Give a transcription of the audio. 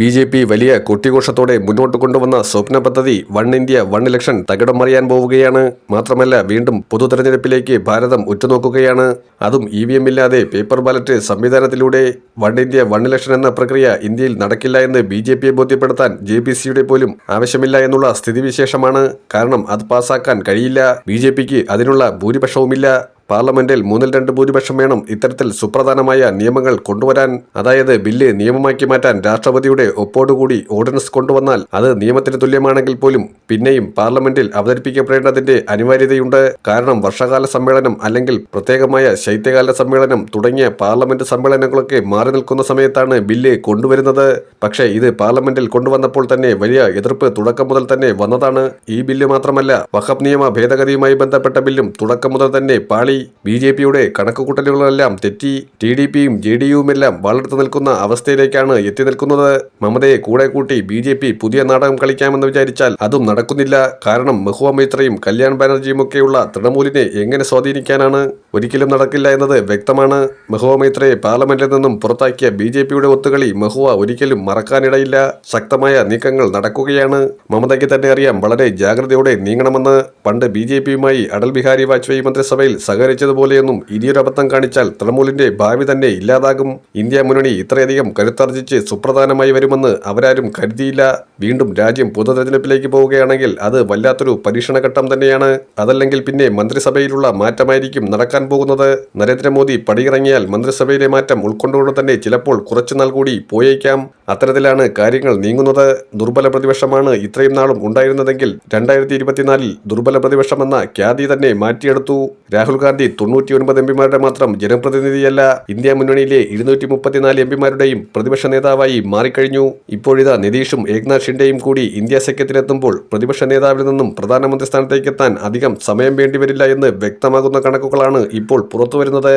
B J P വലിയ കൊട്ടിഘോഷത്തോടെ മുന്നോട്ട് കൊണ്ടുവന്ന സ്വപ്ന പദ്ധതി വൺ ഇന്ത്യ വൺ ഇലക്ഷൻ തകിടം മറിയാൻ പോവുകയാണ്. മാത്രമല്ല വീണ്ടും പൊതു തെരഞ്ഞെടുപ്പിലേക്ക് ഭാരതം ഉറ്റുനോക്കുകയാണ്. അതും ഇ വി എം ഇല്ലാതെ പേപ്പർ ബാലറ്റ് സംവിധാനത്തിലൂടെ. വൺ ഇന്ത്യ വൺ ഇലക്ഷൻ എന്ന പ്രക്രിയ ഇന്ത്യയിൽ നടക്കില്ല എന്ന് ബി ജെ പിയെ ബോധ്യപ്പെടുത്താൻ ജെ പി സിയുടെ പോലും ആവശ്യമില്ല എന്നുള്ള സ്ഥിതിവിശേഷമാണ്. കാരണം അത് പാസാക്കാൻ കഴിയില്ല. ബി ജെ പിക്ക് അതിനുള്ള ഭൂരിപക്ഷവുമില്ല. പാർലമെന്റിൽ മൂന്നിൽ രണ്ട് ഭൂരിപക്ഷം വേണം ഇത്തരത്തിൽ സുപ്രധാനമായ നിയമങ്ങൾ കൊണ്ടുവരാൻ. അതായത് ബില്ല് നിയമമാക്കി മാറ്റാൻ രാഷ്ട്രപതിയുടെ ഒപ്പോടുകൂടി ഓർഡിനൻസ് കൊണ്ടുവന്നാൽ അത് നിയമത്തിന് തുല്യമാണെങ്കിൽ പോലും പിന്നെയും പാർലമെന്റിൽ അവതരിപ്പിക്കപ്പെടേണ്ടതിന്റെ അനിവാര്യതയുണ്ട്. കാരണം വർഷകാല സമ്മേളനം അല്ലെങ്കിൽ പ്രത്യേകമായ ശൈത്യകാല സമ്മേളനം തുടങ്ങിയ പാർലമെന്റ് സമ്മേളനങ്ങളൊക്കെ മാറി നിൽക്കുന്ന സമയത്താണ് ബില്ല് കൊണ്ടുവരുന്നത്. പക്ഷേ ഇത് പാർലമെന്റിൽ കൊണ്ടുവന്നപ്പോൾ തന്നെ വലിയ എതിർപ്പ് തുടക്കം മുതൽ തന്നെ വന്നതാണ്. ഈ ബില്ല് മാത്രമല്ല വഖബ് നിയമ ഭേദഗതിയുമായി ബന്ധപ്പെട്ട ബില്ലും തുടക്കം മുതൽ തന്നെ പാളി ബി ജെ പിയുടെ കണക്കുകൂട്ടലുകളെല്ലാം തെറ്റി ടി ഡി പിയും ജെ ഡി യുമെല്ലാം വളർത്തു നിൽക്കുന്ന അവസ്ഥയിലേക്കാണ് എത്തി നിൽക്കുന്നത്. മമതയെ കൂടെ കൂട്ടി ബി ജെ പി പുതിയ നാടകം കളിക്കാമെന്ന് വിചാരിച്ചാൽ അതും നടക്കുന്നില്ല. കാരണം മെഹുവ മൈത്രയും കല്യാൺ ബാനർജിയും ഒക്കെയുള്ള തൃണമൂലിനെ എങ്ങനെ സ്വാധീനിക്കാനാണ്? ഒരിക്കലും നടക്കില്ല എന്നത് വ്യക്തമാണ്. മെഹുവ മൈത്രയെ പാർലമെന്റിൽ നിന്നും പുറത്താക്കിയ ബി ജെ പിയുടെ ഒത്തുകളി മെഹുവ ഒരിക്കലും മറക്കാനിടയില്ല. ശക്തമായ നീക്കങ്ങൾ നടക്കുകയാണ്. മമതയ്ക്ക് തന്നെ അറിയാം വളരെ ജാഗ്രതയോടെ നീങ്ങണമെന്ന്. പണ്ട് ബി ജെ പിയുമായി അടൽ ബിഹാരി വാജ്പേയി മന്ത്രിസഭയിൽ സഹകരിച്ചതുപോലെയൊന്നും ഇനിയൊരു അബദ്ധം കാണിച്ചാൽ തൃണമൂലിന്റെ ഭാവി തന്നെ ഇല്ലാതാകും. ഇന്ത്യ മുന്നണി ഇത്രയധികം കരുത്താർജിച്ച് സുപ്രധാനമായി വരുമെന്ന് അവരാരും കരുതിയില്ല. വീണ്ടും രാജ്യം പൊതു തെരഞ്ഞെടുപ്പിലേക്ക് പോവുകയാണെങ്കിൽ അത് വല്ലാത്തൊരു പരീക്ഷണഘട്ടം തന്നെയാണ്. അതല്ലെങ്കിൽ പിന്നെ മന്ത്രിസഭയിലുള്ള മാറ്റമായിരിക്കും നടക്കാൻ പോകുന്നത്. നരേന്ദ്രമോദി പടിയിറങ്ങിയാൽ മന്ത്രിസഭയിലെ മാറ്റം ഉൾക്കൊണ്ടുകൊണ്ട് തന്നെ ചിലപ്പോൾ കുറച്ചുനാൾ കൂടി പോയേക്കാം. അത്തരത്തിലാണ് കാര്യങ്ങൾ നീങ്ങുന്നത്. ദുർബല പ്രതിപക്ഷമാണ് ഇത്രയും നാളും ഉണ്ടായിരുന്നതെങ്കിൽ രണ്ടായിരത്തി ഇരുപത്തിനാലിൽ ദുർബല പ്രതിപക്ഷമെന്ന ഖ്യാതി തന്നെ മാറ്റിയെടുത്തു. രാഹുൽ ഗാന്ധി തൊണ്ണൂറ്റി ഒൻപത് എംപിമാരുടെ മാത്രം ജനപ്രതിനിധിയല്ല. ഇന്ത്യ മുന്നണിയിലെ ഇരുന്നൂറ്റി മുപ്പത്തിനാല് എംപിമാരുടെയും പ്രതിപക്ഷ നേതാവായി മാറിക്കഴിഞ്ഞു. ഇപ്പോഴിതാ നിതീഷും ഏക്നാഥ് ഷിൻഡെയും കൂടി ഇന്ത്യ സഖ്യത്തിലെത്തുമ്പോൾ പ്രതിപക്ഷ നേതാവിൽ നിന്നും പ്രധാനമന്ത്രി സ്ഥാനത്തേക്കെത്താൻ അധികം സമയം വേണ്ടിവരില്ല എന്ന് വ്യക്തമാകുന്ന കണക്കുകളാണ് ഇപ്പോൾ പുറത്തുവരുന്നത്.